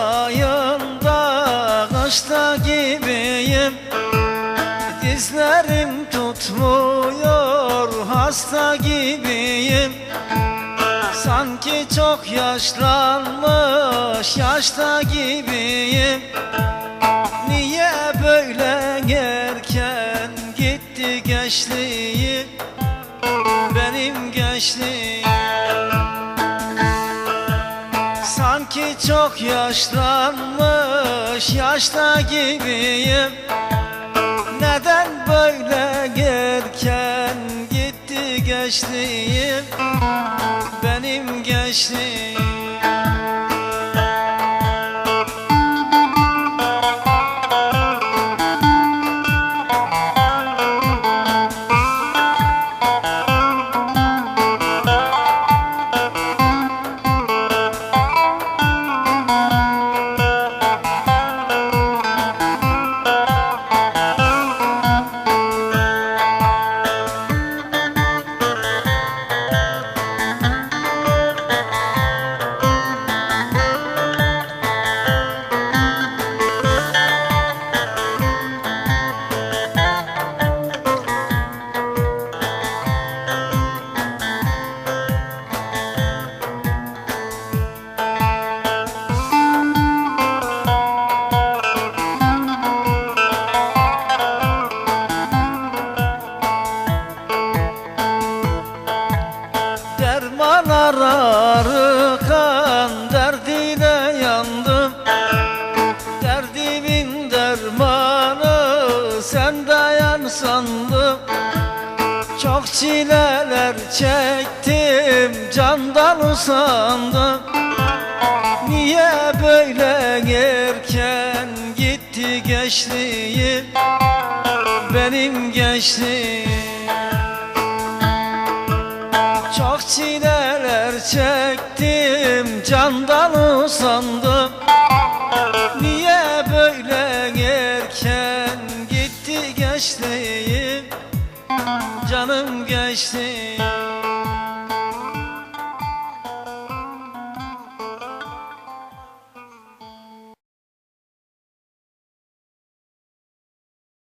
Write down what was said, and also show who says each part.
Speaker 1: Ağustos ayında kışta gibiyim. Dizlerim tutmuyor hasta gibiyim. Sanki çok yaşlanmış yaşta gibiyim. Niye böyle erken gitti gençliğim? Benim gençliğim Sanki çok yaşlanmış yaşta gibiyim. Neden böyle erken gitti gençliğim? Benim gençliğim Derman ararken derdine yandım. Derdimin dermanı sen dayan sandım. Çok çileler çektim candan usandım. Niye böyle erken gitti gençliğim? Benim gençliğim. Çok çileler çektim candan usandım. Niye böyle erken gitti gençliğim? Canım gençliğim